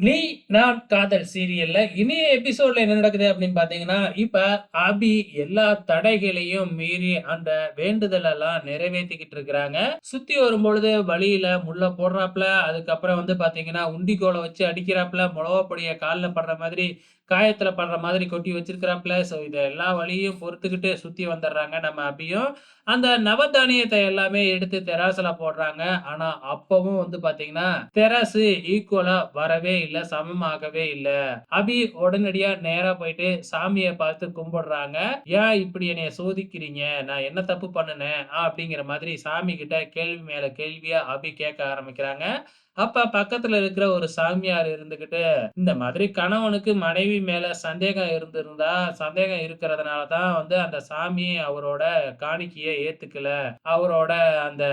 நீ நான் காதல் சீரியல்ல இனிய எபிசோட்ல என்ன நடக்குது அப்படின்னு பாத்தீங்கன்னா, இப்ப அபி எல்லா தடைகளையும் மீறி அந்த வேண்டுதல் எல்லாம் நிறைவேற்றிக்கிட்டு இருக்கிறாங்க. சுத்தி வரும்பொழுது வழியில முள்ள போடுறாப்ல, அதுக்கப்புறம் வந்து பாத்தீங்கன்னா, உண்டிகோலை வச்சு அடிக்கிறாப்ல, முளவா பொடிய கால்ல படுற மாதிரி, காயத்துல படுற மாதிரி கொட்டி வச்சிருக்கிறாப்ல. ஸோ இத எல்லா வழியும் பொறுத்துக்கிட்டு சுத்தி வந்துடுறாங்க நம்ம அபியும். அந்த நவதானியத்தை எல்லாமே எடுத்து தெராசுல போடுறாங்க. ஆனா அப்பவும் வந்து பாத்தீங்கன்னா, தெராசு ஈக்குவலா வரவே இல்லை சமமாகவே இல்லை அபி உடனடியா நேரா போயிட்டு சாமியை பார்த்து கும்பிடுறாங்க. "ஏன் இப்படி என்னைய சோதிக்கிறீங்க? நான் என்ன தப்பு பண்ணுனேன்?" அப்படிங்கிற மாதிரி சாமி கிட்ட கேள்வி மேல கேள்வியா அபி கேட்க ஆரம்பிக்கிறாங்க. அப்ப பக்கத்துல இருக்கிற ஒரு சாமியார் இருந்துகிட்டு, இந்த மாதிரி கணவனுக்கு மனைவி மேல சந்தேகம் இருந்திருந்தா, சந்தேகம் இருக்கிறதுனால தான் வந்து அந்த சாமி அவரோட காணிக்கைய ஏத்துக்கல. அவரோட அந்த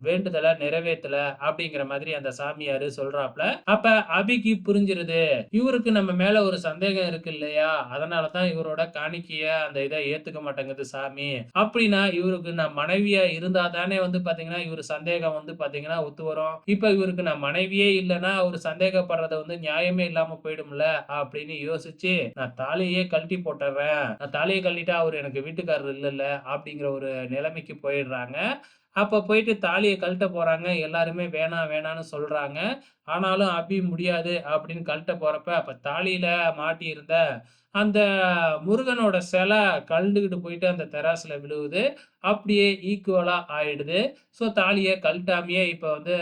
வேண்டுதலை நிறைவேற்றல அப்படிங்கிற மாதிரி அந்த சாமியாரு சொல்றாப்ல. அப்ப அபிக்கு புரிஞ்சிருது. இவருக்கு நம்ம மேல ஒரு சந்தேகம் இருக்கு இல்லையா? அதனாலதான் இவரோட காணிக்கைய அந்த இதை ஏத்துக்க மாட்டேங்குது சாமி. அப்படின்னா இவருக்கு நான் மனைவியா இருந்தா தானே வந்து பாத்தீங்கன்னா, இவரு சந்தேகம் வந்து பாத்தீங்கன்னா ஒத்து வரும். இப்ப இவருக்கு நான் மனைவியே இல்லன்னா, அவர் சந்தேகப்படுறத வந்து நியாயமே இல்லாம போயிடும்ல அப்படின்னு யோசிச்சு, நான் தாலியே கழட்டி போட்டுறேன் நான் தாலியை கழட்டிட்டா அவரு எனக்கு வீட்டுக்காரர் இல்லைல்ல அப்படிங்கிற ஒரு நிலைமைக்கு போயிடுறாங்க. அப்போ போயிட்டு தாலியை கழட்ட போகிறாங்க எல்லாருமே வேணாம் வேணான்னு சொல்கிறாங்க ஆனாலும் அபி முடியாது அப்படின்னு கழட்ட போகிறப்ப அப்போ தாலியில் மாட்டியிருந்த அந்த முருகனோட சிலை கழுந்துக்கிட்டு போயிட்டு அந்த தெராசில் விழுவுது. அப்படியே ஈக்குவலாக ஆயிடுது. ஸோ தாலியை கழட்டாமையே இப்போ வந்து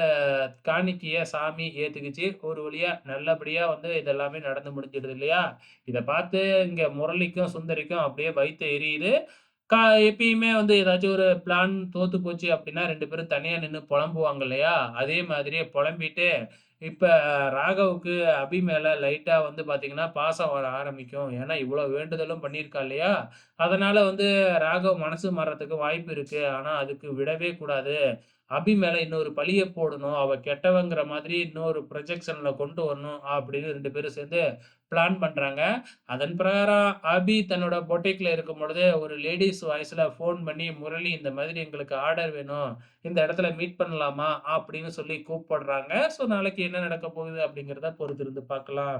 காணிக்கையை சாமி ஏற்றுக்குச்சு ஒரு வழியாக நல்லபடியாக வந்து இதெல்லாமே நடந்து முடிஞ்சிடுது இல்லையா? இதை பார்த்து இங்கே முரளிக்கும், சுந்தரிக்கும் அப்படியே வைத்து எரியுது. கா எப்பயுமே வந்து ஏதாச்சும் ஒரு பிளான் தோத்து போச்சு அப்படின்னா 2 பேரும் தனியா நின்னு புலம்புவாங்க இல்லையா? அதே மாதிரியே புலம்பிட்டு, இப்போ ராகவுக்கு அபி மேலே லைட்டாக வந்து பார்த்திங்கன்னா பாசம் வர ஆரம்பிக்கும். ஏன்னா இவ்வளோ வேண்டுதலும் பண்ணியிருக்கா இல்லையா? அதனால் வந்து ராகவ் மனசு மாறுறதுக்கு வாய்ப்பு இருக்குது ஆனால் அதுக்கு விடவே கூடாது. அபி மேலே இன்னொரு பழியை போடணும். அவள் கெட்டவங்கிற மாதிரி இன்னொரு ப்ரொஜெக்ஷனில் கொண்டு வரணும் அப்படின்னு ரெண்டு பேரும் சேர்ந்து பிளான் பண்ணுறாங்க அதன் பிரகாரம் அபி தன்னோட பொட்டிக்கில் இருக்கும் பொழுது ஒரு லேடிஸ் வாய்ஸில் ஃபோன் பண்ணி, "முரளி இந்த மாதிரி எங்களுக்கு ஆர்டர் வேணும். இந்த இடத்துல மீட் பண்ணலாமா?" அப்படின்னு சொல்லி கூப்பிடுறாங்க. ஸோ நாளைக்கு என்ன நடக்க போகுது அப்படிங்கிறத பொறுத்திருந்து பார்க்கலாம்.